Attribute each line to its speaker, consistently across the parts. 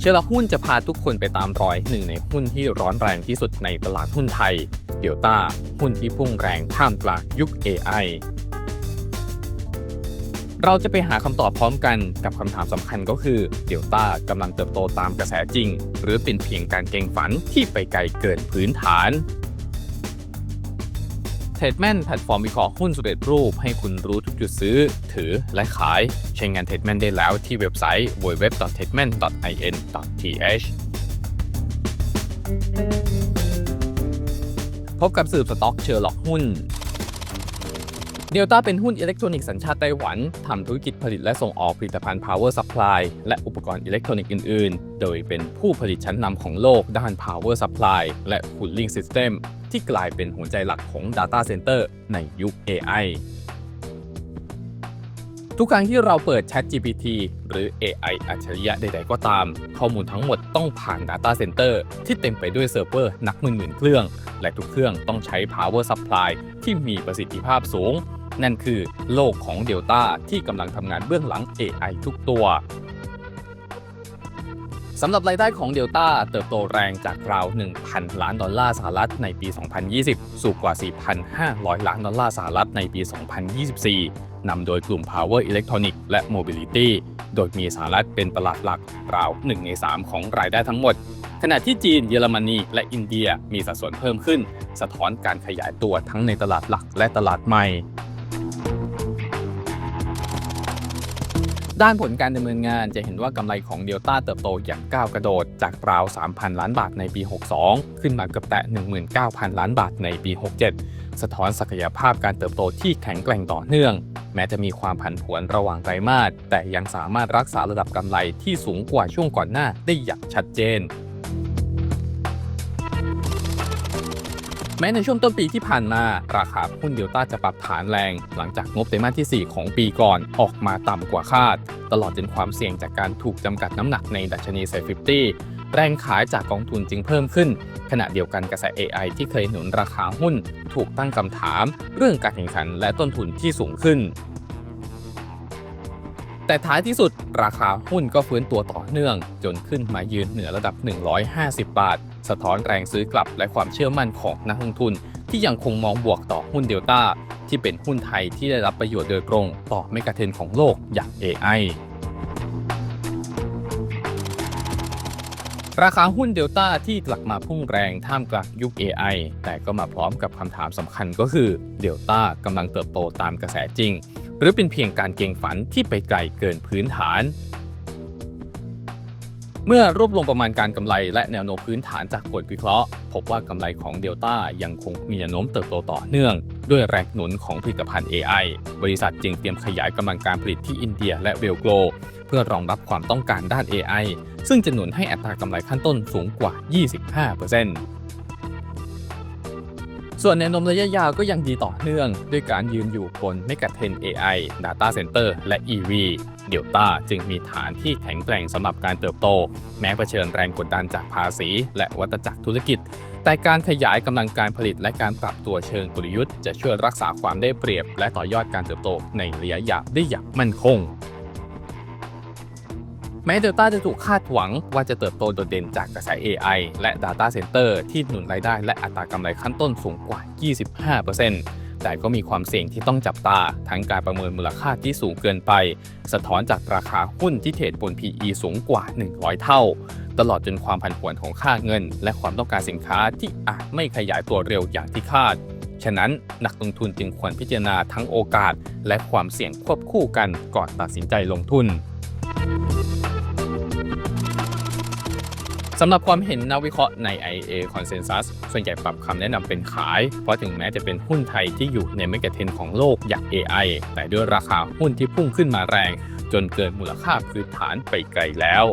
Speaker 1: เชลหุ้นจะพาทุกคนไปตามรอยหนึ่งในหุ้นที่ร้อนแรงที่สุดในตลาดหุ้นไทยเดลต้าหุ้นที่พุ่งแรงท่ามกลางยุค AI เราจะไปหาคำตอบพร้อมกันกับคำถามสำคัญก็คือเดลต้ากำลังเติบโตตามกระแสจริง หรือเป็นเพียงการเก่งฝันที่ไปไกลเกินพื้นฐาน เทรดแมนแพลตฟอร์มวิเคราะห์หุ้นสุดเด็ดรูป ให้คุณรู้ทุกจุดซื้อ ถือและขาย ใช้งานเทรดแมนได้แล้วที่เว็บไซต์ www.tradman.in.th พบกับสืบสต็อกเชอร์ล็อกหุ้น เดลต้าเป็นหุ้นอิเล็กทรอนิกส์สัญชาติไต้หวัน ทำธุรกิจผลิตและส่งออกผลิตภัณฑ์ Power Supply และอุปกรณ์อิเล็กทรอนิกส์อื่น ๆ โดยเป็นผู้ผลิตชั้นนำของโลกด้าน Power Supply และ Cooling System ที่กลายเป็นหัวใจหลักของ Data Center ในยุค AI ทุกครั้งที่เราเปิด Chat GPT หรือ AI อัจฉริยะใด ๆ ก็ตาม ข้อมูลทั้งหมดต้องผ่าน Data Center ที่เต็มไปด้วยเซิร์ฟเวอร์นับหมื่นๆเครื่อง และทุกเครื่องต้องใช้ Power Supply ที่มีประสิทธิภาพสูง นั่นคือโลกของ Delta ที่กำลังทำงานเบื้องหลัง AI ทุกตัวสำหรับรายได้ของ Delta เติบโตแรงจากราว 1,000 ล้านดอลลาร์สหรัฐในปี 2020 สู่กว่า 4,500 ล้านดอลลาร์สหรัฐในปี 2024 นำโดยกลุ่ม Power Electronic และ Mobility โดยมีสหรัฐเป็นตลาดหลักราว 1 ใน 3 ของรายได้ทั้งหมด ขณะที่จีน เยอรมนี และอินเดียมีสัดส่วนเพิ่มขึ้น สะท้อนการขยายตัวทั้งในตลาดหลักและตลาดใหม่ ด้านผลการดำเนินงานจะเห็นว่ากำไรของเดลต้าเติบโตอย่างก้าวกระโดดจากราว 3,000 ล้านบาทในปี 62 ขึ้นมาเกือบแตะ 19,000 ล้านบาทในปี 67 สะท้อนศักยภาพการเติบโตที่แข็งแกร่งต่อเนื่อง แม้จะมีความผันผวนระหว่างไตรมาสแต่ยังสามารถรักษาระดับกำไรที่สูงกว่าช่วงก่อนหน้าได้อย่างชัดเจน แม้ในช่วงต้นปีที่ผ่านมา ราคาหุ้นเดลต้าจะปรับฐานแรง หลังจากงบไตรมาสที่ 4 ของปีก่อนออกมาต่ำกว่าคาด ตลอดจนความเสี่ยงจากการถูกจำกัดน้ำหนักในดัชนีเซ็50แรงขายจากกองทุนจึงเพิ่มขึ้น ขณะเดียวกันกระแส AI ที่เคยหนุนราคาหุ้น ถูกตั้งคำถาม เรื่องการแข่งขันและต้นทุนที่สูงขึ้น แต่ท้ายที่สุดราคาหุ้นก็ฟื้นตัวต่อเนื่อง จนขึ้นมายืนเหนือระดับ 150 บาท สะท้อนแรงซื้อกลับและความเชื่อมั่นของนักลงทุน ที่ยังคงมองบวกต่อหุ้นเดลต้าที่เป็นหุ้นไทยที่ได้รับประโยชน์โดยตรงต่อเมกะเทรนของโลกอย่าง AI ราคาหุ้นเดลต้าที่กลับมาพุ่งแรงท่ามกลางยุค AI แต่ก็มาพร้อมกับคำถามสำคัญก็คือเดลต้ากำลังเติบโตตามกระแสจริง หรือเป็นเพียงการเก่งฝันที่ไปไกลเกินพื้นฐาน เมื่อรวบรวมประมาณการกำไรและแนวโน้มพื้นฐานจากผลวิเคราะห์ พบว่ากำไรของเดลต้ายังคงมีแนวโน้มเติบโตต่อเนื่อง ด้วยแรงหนุนของผลิตภัณฑ์ AI บริษัทจึงเตรียมขยายกำลังการผลิตที่อินเดียและเวลโกลเพื่อรองรับความต้องการด้าน AI ซึ่งจะหนุนให้อัตรากำไรขั้นต้นสูงกว่า 25% ส่วนแนวโน้มระยะยาวก็ยังดีต่อเนื่อง ด้วยการยืนอยู่บนเมกะเทรน AI Data Center และ EV เดลต้าจึงมีฐานที่แข็งแกร่งสำหรับการเติบโต แม้เผชิญแรงกดดันจากภาษี และวัตจักรธุรกิจ แต่การขยายกำลังการผลิตและการปรับตัวเชิงกลยุทธ์จะช่วยรักษาความได้เปรียบ และต่อยอดการเติบโตในระยะยาวได้อย่างมั่นคง แม้เดลต้าจะถูกคาดหวังว่าจะเติบโตโดดเด่นจากกระแส AI และ Data Center ที่หนุนรายได้และอัตรากำไรขั้นต้นสูงกว่า 25%แต่ก็มีความเสี่ยงที่ต้องจับตา ทั้งการประเมินมูลค่าที่สูงเกินไป สะท้อนจากราคาหุ้นที่เทรดบน PE สูงกว่า 100 เท่า ตลอดจนความผันผวนของค่าเงิน และความต้องการสินค้าที่อาจไม่ขยายตัวเร็วอย่างที่คาดฉะนั้นนักลงทุนจึงควรพิจารณาทั้งโอกาส และความเสี่ยงควบคู่กันก่อนตัดสินใจลงทุน สำหรับความเห็นนักวิเคราะห์ใน IA Consensus ส่วนใหญ่ปรับคำแนะนำเป็นขาย เพราะถึงแม้จะเป็นหุ้นไทยที่อยู่ในเมกะเทนของโลกอย่าง AI แต่ด้วยราคาหุ้นที่พุ่งขึ้นมาแรง จนเกินมูลค่าพื้นฐานไปไกลแล้ว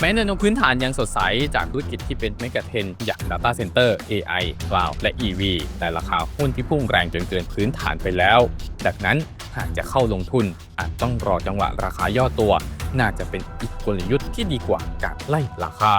Speaker 1: แม้แนวโน้มพื้นฐานยังสดใสจากธุรกิจที่เป็นเมกะเทนอย่าง Data Center AI Cloud และ EV แต่ราคาหุ้นที่พุ่งแรงจนเกินพื้นฐานไปแล้ว ดังนั้น หากจะเข้าลงทุน อาจต้องรอจังหวะราคาย่อตัว น่าจะเป็นอีกกลยุทธ์ที่ดีกว่าการไล่ราคา